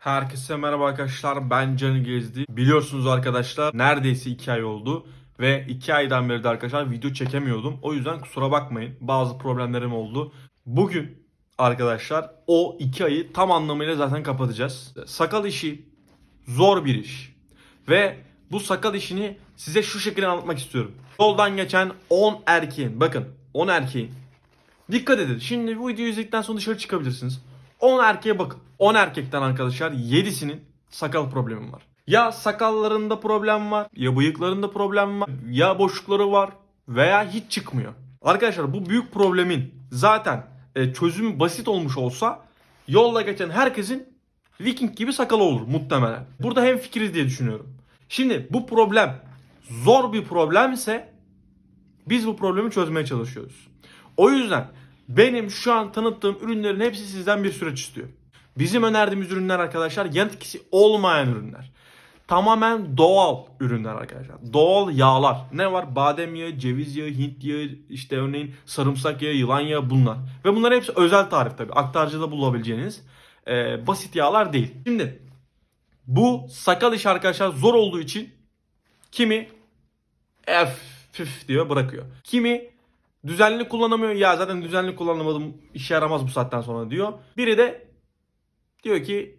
Herkese merhaba arkadaşlar ben Canı Gezdi. Biliyorsunuz arkadaşlar neredeyse 2 ay oldu. Ve 2 aydan beri de arkadaşlar video çekemiyordum. O yüzden kusura bakmayın bazı problemlerim oldu. Bugün arkadaşlar o 2 ayı tam anlamıyla zaten kapatacağız. Sakal işi zor bir iş. Ve bu sakal işini size şu şekilde anlatmak istiyorum. Yoldan geçen 10 erkeğin bakın 10 erkeğin Dikkat edin. Şimdi bu videoyu izledikten sonra dışarı çıkabilirsiniz. 10 erkeğe bakın. 10 erkekten arkadaşlar 7'sinin sakal problemi var. Ya sakallarında problem var, ya bıyıklarında problem var, ya boşlukları var veya hiç çıkmıyor. Arkadaşlar bu büyük problemin zaten e, çözümü basit olmuş olsa yolda geçen herkesin Viking gibi sakalı olur muhtemelen. Burada hem fikiriz diye düşünüyorum. Şimdi bu problem zor bir problemse biz bu problemi çözmeye çalışıyoruz. O yüzden benim şu an tanıttığım ürünlerin hepsi sizden bir süreç istiyor. Bizim önerdiğimiz ürünler arkadaşlar yan olmayan ürünler. Tamamen doğal ürünler arkadaşlar. Doğal yağlar. Ne var? Badem yağı, ceviz yağı, Hint yağı, işte örneğin sarımsak yağı, yılan yağı bunlar. Ve bunlar hepsi özel tarif tabi. Aktarcıda bulabileceğiniz e, basit yağlar değil. Şimdi bu sakal iş arkadaşlar zor olduğu için kimi F püf diyor bırakıyor. Kimi düzenli kullanamıyor. Ya zaten düzenli kullanamadım işe yaramaz bu saatten sonra diyor. Biri de diyor ki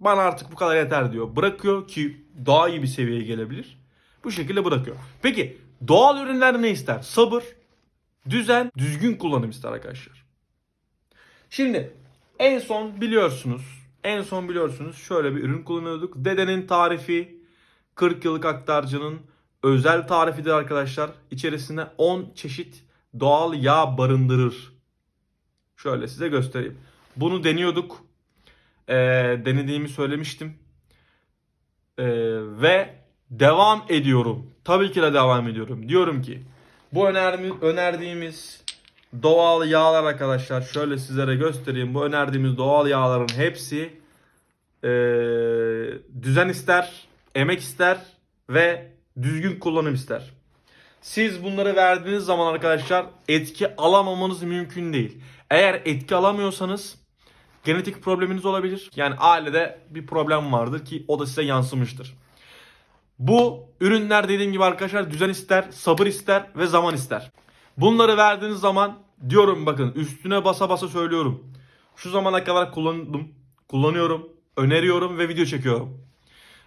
bana artık bu kadar yeter diyor. Bırakıyor ki daha iyi bir seviyeye gelebilir. Bu şekilde bırakıyor. Peki doğal ürünler ne ister? Sabır, düzen, düzgün kullanım ister arkadaşlar. Şimdi en son biliyorsunuz, en son biliyorsunuz şöyle bir ürün kullanıyorduk. Dedenin tarifi 40 yıllık aktarcının özel tarifidir arkadaşlar. İçerisinde 10 çeşit doğal yağ barındırır. Şöyle size göstereyim. Bunu deniyorduk. Ee, denediğimi söylemiştim. Ee, ve devam ediyorum. Tabii ki de devam ediyorum. Diyorum ki bu önermi, önerdiğimiz doğal yağlar arkadaşlar şöyle sizlere göstereyim. Bu önerdiğimiz doğal yağların hepsi ee, düzen ister, emek ister ve düzgün kullanım ister. Siz bunları verdiğiniz zaman arkadaşlar etki alamamanız mümkün değil. Eğer etki alamıyorsanız genetik probleminiz olabilir. Yani ailede bir problem vardır ki o da size yansımıştır. Bu ürünler dediğim gibi arkadaşlar düzen ister, sabır ister ve zaman ister. Bunları verdiğiniz zaman diyorum bakın üstüne basa basa söylüyorum. Şu zamana kadar kullandım, kullanıyorum, öneriyorum ve video çekiyorum.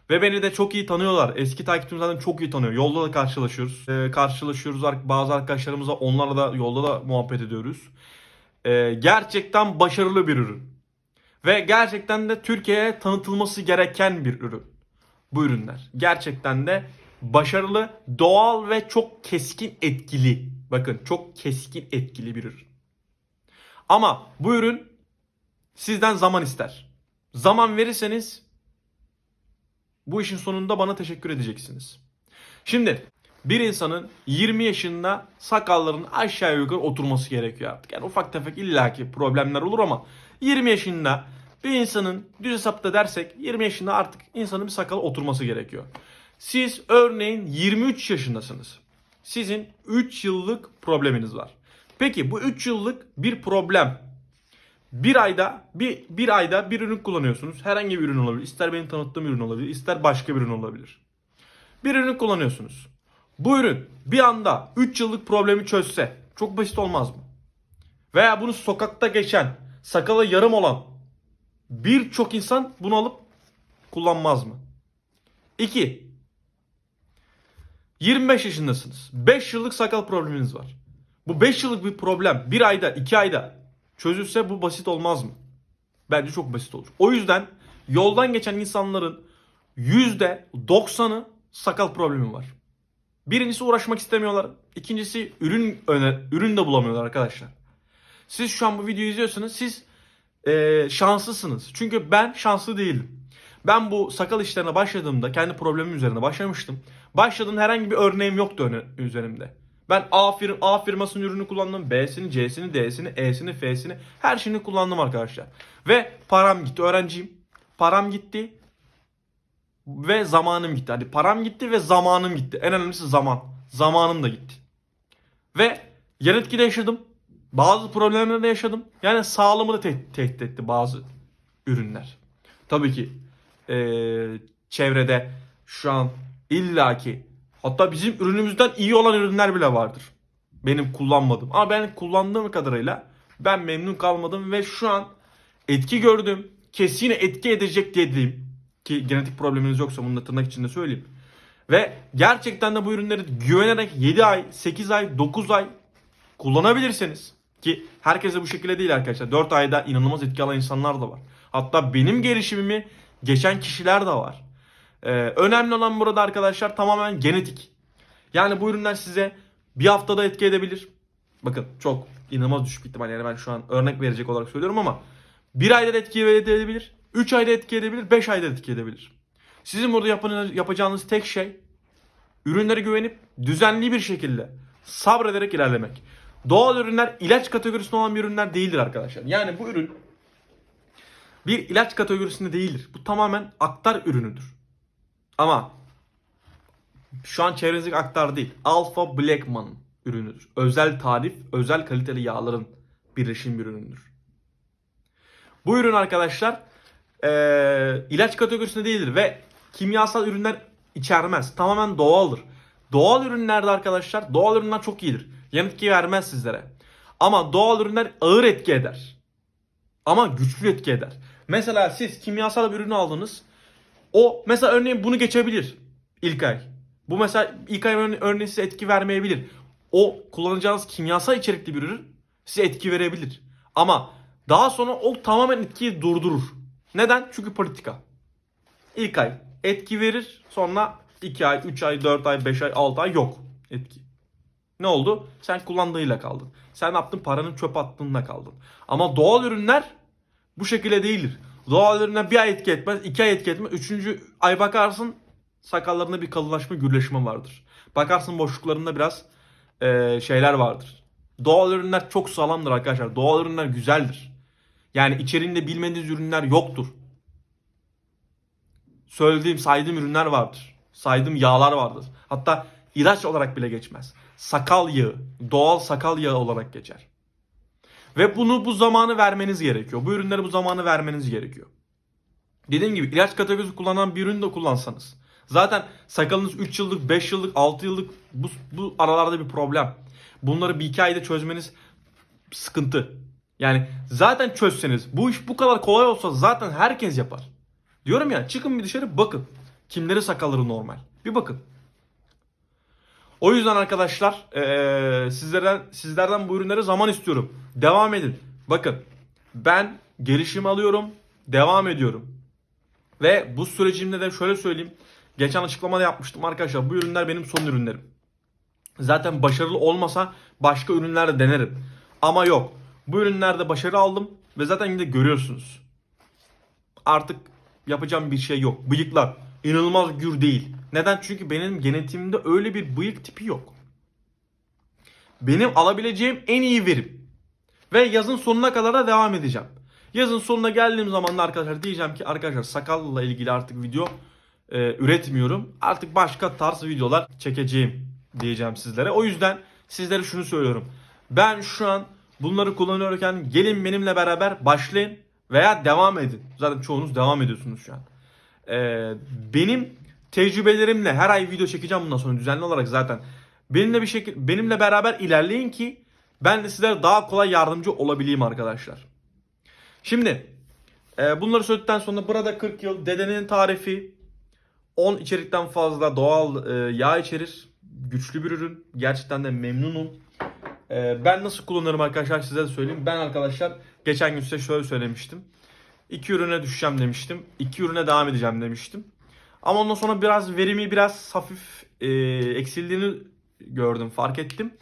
Ve beni de çok iyi tanıyorlar. Eski takipçim zaten çok iyi tanıyor. Yolda da karşılaşıyoruz. Ee, karşılaşıyoruz. Ar- Bazı arkadaşlarımızla onlarla da yolda da muhabbet ediyoruz. Ee, gerçekten başarılı bir ürün. Ve gerçekten de Türkiye'ye tanıtılması gereken bir ürün. Bu ürünler. Gerçekten de başarılı, doğal ve çok keskin etkili. Bakın çok keskin etkili bir ürün. Ama bu ürün sizden zaman ister. Zaman verirseniz bu işin sonunda bana teşekkür edeceksiniz. Şimdi bir insanın 20 yaşında sakallarının aşağı yukarı oturması gerekiyor artık. Yani ufak tefek illaki problemler olur ama 20 yaşında bir insanın düz hesapta dersek 20 yaşında artık insanın bir sakalı oturması gerekiyor. Siz örneğin 23 yaşındasınız. Sizin 3 yıllık probleminiz var. Peki bu 3 yıllık bir problem bir ayda bir, bir ayda bir ürün kullanıyorsunuz. Herhangi bir ürün olabilir. İster benim tanıttığım ürün olabilir, ister başka bir ürün olabilir. Bir ürün kullanıyorsunuz. Bu ürün bir anda 3 yıllık problemi çözse çok basit olmaz mı? Veya bunu sokakta geçen, sakalı yarım olan birçok insan bunu alıp kullanmaz mı? 2. 25 yaşındasınız. 5 yıllık sakal probleminiz var. Bu 5 yıllık bir problem bir ayda, 2 ayda çözülse bu basit olmaz mı? Bence çok basit olur. O yüzden yoldan geçen insanların %90'ı sakal problemi var. Birincisi uğraşmak istemiyorlar. İkincisi ürün öner, ürün de bulamıyorlar arkadaşlar. Siz şu an bu videoyu izliyorsanız siz eee, şanslısınız. Çünkü ben şanslı değilim. Ben bu sakal işlerine başladığımda kendi problemim üzerine başlamıştım. Başladığım herhangi bir örneğim yoktu öne- üzerimde. Ben A, fir A firmasının ürünü kullandım. B'sini, C'sini, D'sini, E'sini, F'sini her şeyini kullandım arkadaşlar. Ve param gitti. Öğrenciyim. Param gitti. Ve zamanım gitti. Hadi param gitti ve zamanım gitti. En önemlisi zaman. Zamanım da gitti. Ve yan etki yaşadım. Bazı problemler de yaşadım. Yani sağlığımı da te- tehdit etti bazı ürünler. Tabii ki e, çevrede şu an illaki hatta bizim ürünümüzden iyi olan ürünler bile vardır. Benim kullanmadığım. Ama ben kullandığım kadarıyla ben memnun kalmadım ve şu an etki gördüm. Kesin etki edecek dediğim ki genetik probleminiz yoksa bunu da tırnak içinde söyleyeyim. Ve gerçekten de bu ürünleri güvenerek 7 ay, 8 ay, 9 ay kullanabilirsiniz. Ki herkese bu şekilde değil arkadaşlar. 4 ayda inanılmaz etki alan insanlar da var. Hatta benim gelişimimi geçen kişiler de var. Ee, önemli olan burada arkadaşlar tamamen genetik. Yani bu ürünler size bir haftada etki edebilir. Bakın çok inanılmaz düşük ihtimal yani ben şu an örnek verecek olarak söylüyorum ama bir ayda da etki edebilir, 3 ayda etki edebilir, 5 ayda etki edebilir. Sizin burada yapın- yapacağınız tek şey ürünlere güvenip düzenli bir şekilde sabrederek ilerlemek. Doğal ürünler ilaç kategorisinde olan bir ürünler değildir arkadaşlar. Yani bu ürün bir ilaç kategorisinde değildir. Bu tamamen aktar ürünüdür. Ama şu an çevrenizdeki aktar değil. Alpha Blackman'ın ürünüdür. Özel tarif, özel kaliteli yağların birleşim bir ürünüdür. Bu ürün arkadaşlar eee, ilaç kategorisinde değildir ve kimyasal ürünler içermez. Tamamen doğaldır. Doğal ürünlerde arkadaşlar doğal ürünler çok iyidir. Yan etki vermez sizlere. Ama doğal ürünler ağır etki eder. Ama güçlü etki eder. Mesela siz kimyasal bir ürün aldınız. O mesela örneğin bunu geçebilir ilk ay. Bu mesela ilk ay örne- örneğin size etki vermeyebilir. O kullanacağınız kimyasal içerikli bir ürün size etki verebilir. Ama daha sonra o tamamen etkiyi durdurur. Neden? Çünkü politika. İlk ay etki verir. Sonra 2 ay, 3 ay, 4 ay, 5 ay, 6 ay yok etki. Ne oldu? Sen kullandığıyla kaldın. Sen ne yaptın? Paranın çöp attığınla kaldın. Ama doğal ürünler bu şekilde değildir. Doğal ürünler bir ay etki etmez, iki ay etki etmez. Üçüncü ay bakarsın sakallarında bir kalınlaşma, gürleşme vardır. Bakarsın boşluklarında biraz eee, şeyler vardır. Doğal ürünler çok sağlamdır arkadaşlar. Doğal ürünler güzeldir. Yani içeriğinde bilmediğiniz ürünler yoktur. Söylediğim, saydığım ürünler vardır. Saydığım yağlar vardır. Hatta ilaç olarak bile geçmez. Sakal yağı, doğal sakal yağı olarak geçer. Ve bunu bu zamanı vermeniz gerekiyor. Bu ürünleri bu zamanı vermeniz gerekiyor. Dediğim gibi ilaç kategorisi kullanan bir ürünü de kullansanız. Zaten sakalınız 3 yıllık, 5 yıllık, 6 yıllık bu, bu aralarda bir problem. Bunları bir iki ayda çözmeniz sıkıntı. Yani zaten çözseniz bu iş bu kadar kolay olsa zaten herkes yapar. Diyorum ya çıkın bir dışarı bakın. Kimleri sakalları normal. Bir bakın. O yüzden arkadaşlar eee, sizlerden sizlerden bu ürünlere zaman istiyorum. Devam edin. Bakın ben gelişim alıyorum. Devam ediyorum. Ve bu sürecimde de şöyle söyleyeyim. Geçen açıklamada yapmıştım arkadaşlar. Bu ürünler benim son ürünlerim. Zaten başarılı olmasa başka ürünler de denerim. Ama yok. Bu ürünlerde başarı aldım ve zaten yine görüyorsunuz. Artık yapacağım bir şey yok. Bıyıklar inanılmaz gür değil. Neden? Çünkü benim genetiğimde öyle bir bıyık tipi yok. Benim alabileceğim en iyi verim. Ve yazın sonuna kadar da devam edeceğim. Yazın sonuna geldiğim zaman da arkadaşlar diyeceğim ki arkadaşlar sakalla ilgili artık video e, üretmiyorum. Artık başka tarz videolar çekeceğim diyeceğim sizlere. O yüzden sizlere şunu söylüyorum. Ben şu an bunları kullanıyorken gelin benimle beraber başlayın veya devam edin. Zaten çoğunuz devam ediyorsunuz şu an. Ee, benim tecrübelerimle her ay video çekeceğim bundan sonra düzenli olarak zaten. Benimle bir şekilde benimle beraber ilerleyin ki ben de sizlere daha kolay yardımcı olabileyim arkadaşlar. Şimdi e, bunları söyledikten sonra burada 40 yıl dedenin tarifi 10 içerikten fazla doğal e, yağ içerir. Güçlü bir ürün. Gerçekten de memnunum. E, ben nasıl kullanırım arkadaşlar size de söyleyeyim. Ben arkadaşlar geçen gün size şöyle söylemiştim. İki ürüne düşeceğim demiştim. İki ürüne devam edeceğim demiştim. Ama ondan sonra biraz verimi biraz hafif e, eksildiğini gördüm, fark ettim.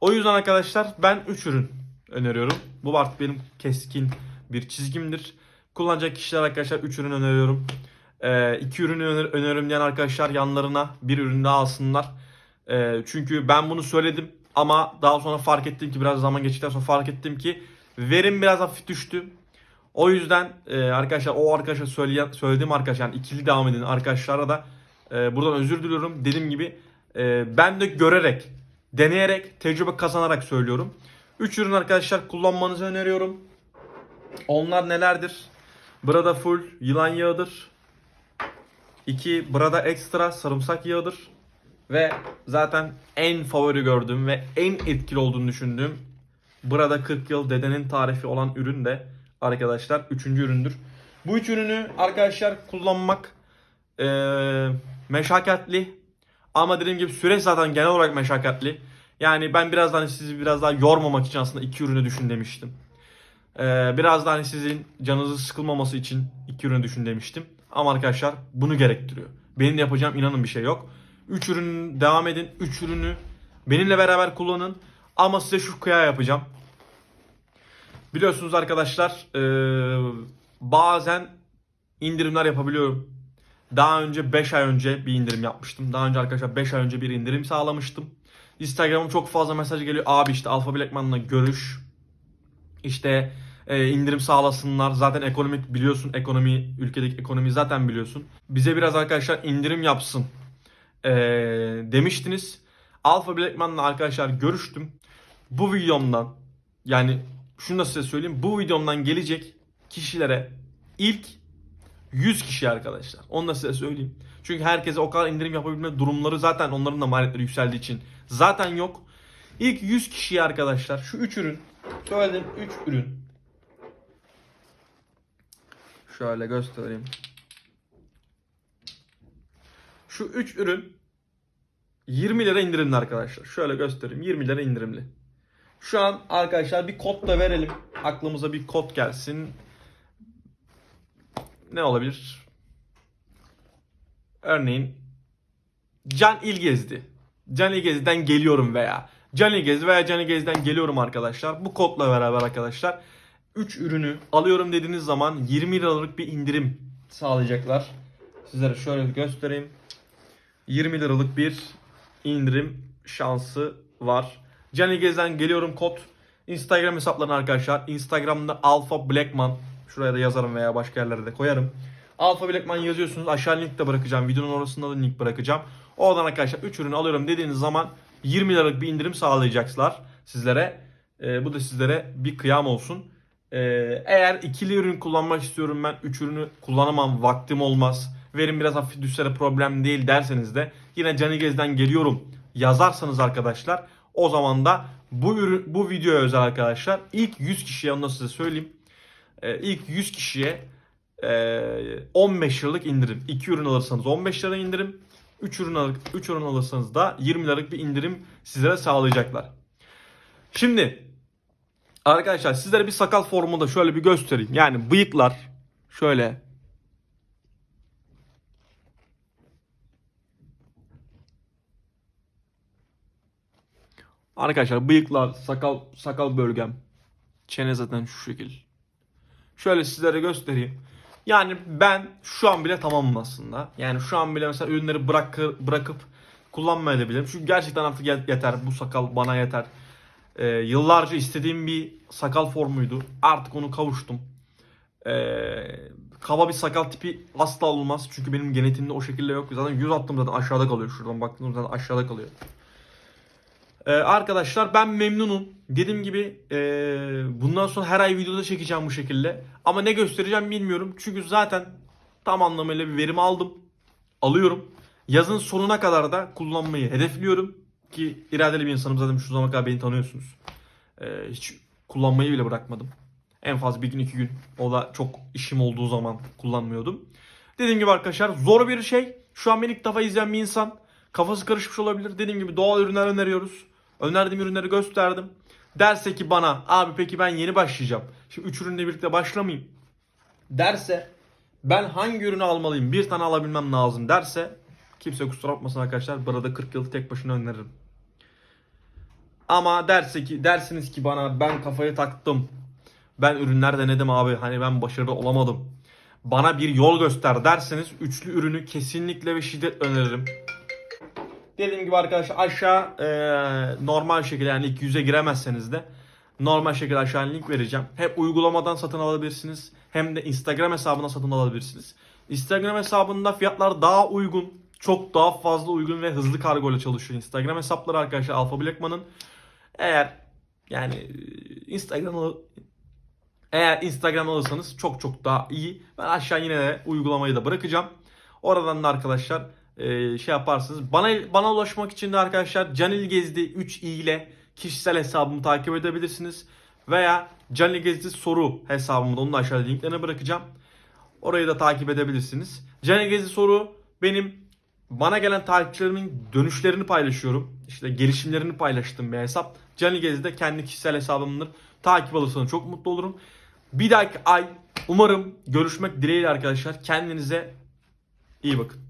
O yüzden arkadaşlar ben 3 ürün öneriyorum. Bu artık benim keskin bir çizgimdir. Kullanacak kişiler arkadaşlar 3 ürün öneriyorum. 2 ürünü öner öneririm diyen arkadaşlar yanlarına bir ürün daha alsınlar. E, çünkü ben bunu söyledim ama daha sonra fark ettim ki biraz zaman geçtikten sonra fark ettim ki verim biraz hafif düştü. O yüzden e, arkadaşlar o arkadaşa söyleyen, söylediğim arkadaşlar yani ikili devam edin arkadaşlara da e, buradan özür diliyorum. Dediğim gibi e, ben de görerek, deneyerek, tecrübe kazanarak söylüyorum. 3 ürün arkadaşlar kullanmanızı öneriyorum. Onlar nelerdir? Burada full yılan yağıdır. 2 Brada Extra sarımsak yağıdır. Ve zaten en favori gördüğüm ve en etkili olduğunu düşündüğüm Brada 40 yıl dedenin tarifi olan ürün de arkadaşlar 3. üründür. Bu üç ürünü arkadaşlar kullanmak eee meşakkatli ama dediğim gibi süreç zaten genel olarak meşakkatli. Yani ben biraz daha hani sizi biraz daha yormamak için aslında iki ürünü düşün demiştim. Ee, biraz daha hani sizin canınızı sıkılmaması için iki ürünü düşün demiştim. Ama arkadaşlar bunu gerektiriyor. Benim de yapacağım inanın bir şey yok. Üç ürün devam edin. Üç ürünü benimle beraber kullanın. Ama size şu kıya yapacağım. Biliyorsunuz arkadaşlar ee, bazen indirimler yapabiliyorum. Daha önce 5 ay önce bir indirim yapmıştım. Daha önce arkadaşlar 5 ay önce bir indirim sağlamıştım. Instagram'ım çok fazla mesaj geliyor. Abi işte Alfa Blackman'la görüş. İşte e, indirim sağlasınlar. Zaten ekonomik biliyorsun ekonomi ülkedeki ekonomi zaten biliyorsun. Bize biraz arkadaşlar indirim yapsın e, demiştiniz. Alfa Blackman'la arkadaşlar görüştüm. Bu videomdan yani şunu da size söyleyeyim. Bu videomdan gelecek kişilere ilk 100 kişi arkadaşlar. Onu da size söyleyeyim. Çünkü herkese o kadar indirim yapabilme durumları zaten onların da maliyetleri yükseldiği için zaten yok. İlk 100 kişiye arkadaşlar şu 3 ürün söylediğim 3 ürün şöyle göstereyim. Şu 3 ürün 20 lira indirimli arkadaşlar. Şöyle göstereyim. 20 lira indirimli. Şu an arkadaşlar bir kod da verelim. Aklımıza bir kod gelsin. Ne olabilir? Örneğin Can İlgezdi. Can İlgezdi'den geliyorum veya Can İlgezdi veya Can İlgezdi'den geliyorum arkadaşlar. Bu kodla beraber arkadaşlar 3 ürünü alıyorum dediğiniz zaman 20 liralık bir indirim sağlayacaklar. Sizlere şöyle göstereyim. 20 liralık bir indirim şansı var. Can İlgez'den geliyorum kod. Instagram hesaplarına arkadaşlar. Instagram'da Alpha Blackman. Şuraya da yazarım veya başka yerlere de koyarım. Alpha Blackman yazıyorsunuz. Aşağı link de bırakacağım. Videonun orasında da link bırakacağım. Oradan arkadaşlar 3 ürünü alıyorum dediğiniz zaman 20 liralık bir indirim sağlayacaklar sizlere. Ee, bu da sizlere bir kıyam olsun. Ee, eğer ikili ürün kullanmak istiyorum ben 3 ürünü kullanamam vaktim olmaz. Verim biraz hafif düşse problem değil derseniz de yine Canigez'den geliyorum yazarsanız arkadaşlar o zaman da bu ürün, bu videoya özel arkadaşlar ilk 100 kişiye onu size söyleyeyim. Ee, ilk 100 kişiye ee, 15 liralık indirim. 2 ürün alırsanız 15 lira indirim. 3 ürün, alır, 3 ürün alırsanız da 20 liralık bir indirim sizlere sağlayacaklar. Şimdi arkadaşlar sizlere bir sakal formu da şöyle bir göstereyim. Yani bıyıklar şöyle Arkadaşlar bıyıklar, sakal sakal bölgem. Çene zaten şu şekil. Şöyle sizlere göstereyim. Yani ben şu an bile tamamım aslında. Yani şu an bile mesela ürünleri bırak, bırakıp kullanmayabilirim. Çünkü gerçekten artık yeter. Bu sakal bana yeter. Ee, yıllarca istediğim bir sakal formuydu. Artık onu kavuştum. Ee, kaba bir sakal tipi asla olmaz. Çünkü benim genetimde o şekilde yok. Zaten yüz attım zaten aşağıda kalıyor. Şuradan baktığım zaten aşağıda kalıyor. Ee, arkadaşlar ben memnunum. Dediğim gibi e, bundan sonra her ay videoda çekeceğim bu şekilde. Ama ne göstereceğim bilmiyorum. Çünkü zaten tam anlamıyla bir verim aldım. Alıyorum. Yazın sonuna kadar da kullanmayı hedefliyorum. Ki iradeli bir insanım zaten şu zamana kadar beni tanıyorsunuz. Ee, hiç kullanmayı bile bırakmadım. En fazla bir gün iki gün. O da çok işim olduğu zaman kullanmıyordum. Dediğim gibi arkadaşlar zor bir şey. Şu an beni ilk defa izleyen bir insan kafası karışmış olabilir. Dediğim gibi doğal ürünler öneriyoruz. Önerdiğim ürünleri gösterdim. Derse ki bana abi peki ben yeni başlayacağım. Şimdi 3 ürünle birlikte başlamayayım. Derse ben hangi ürünü almalıyım? Bir tane alabilmem lazım derse kimse kusura bakmasın arkadaşlar. Burada 40 yıl tek başına öneririm. Ama derse ki dersiniz ki bana ben kafayı taktım. Ben ürünler denedim abi. Hani ben başarılı olamadım. Bana bir yol göster derseniz üçlü ürünü kesinlikle ve şiddet öneririm. Dediğim gibi arkadaşlar aşağı e, normal şekilde yani ilk yüze giremezseniz de normal şekilde aşağı link vereceğim. Hem uygulamadan satın alabilirsiniz hem de Instagram hesabına satın alabilirsiniz. Instagram hesabında fiyatlar daha uygun. Çok daha fazla uygun ve hızlı kargo ile çalışıyor. Instagram hesapları arkadaşlar Alfa Blackman'ın eğer yani Instagram eğer Instagram alırsanız çok çok daha iyi. Ben aşağı yine de uygulamayı da bırakacağım. Oradan da arkadaşlar e, şey yaparsınız. Bana bana ulaşmak için de arkadaşlar Canil Gezdi 3 i ile kişisel hesabımı takip edebilirsiniz. Veya Canil Gezdi soru hesabımı da onun da aşağıda linklerini bırakacağım. Orayı da takip edebilirsiniz. Canil Gezdi soru benim bana gelen takipçilerimin dönüşlerini paylaşıyorum. İşte gelişimlerini paylaştığım bir hesap. Canil Gezi'de kendi kişisel hesabımdır. Takip alırsanız çok mutlu olurum. Bir dahaki ay umarım görüşmek dileğiyle arkadaşlar. Kendinize iyi bakın.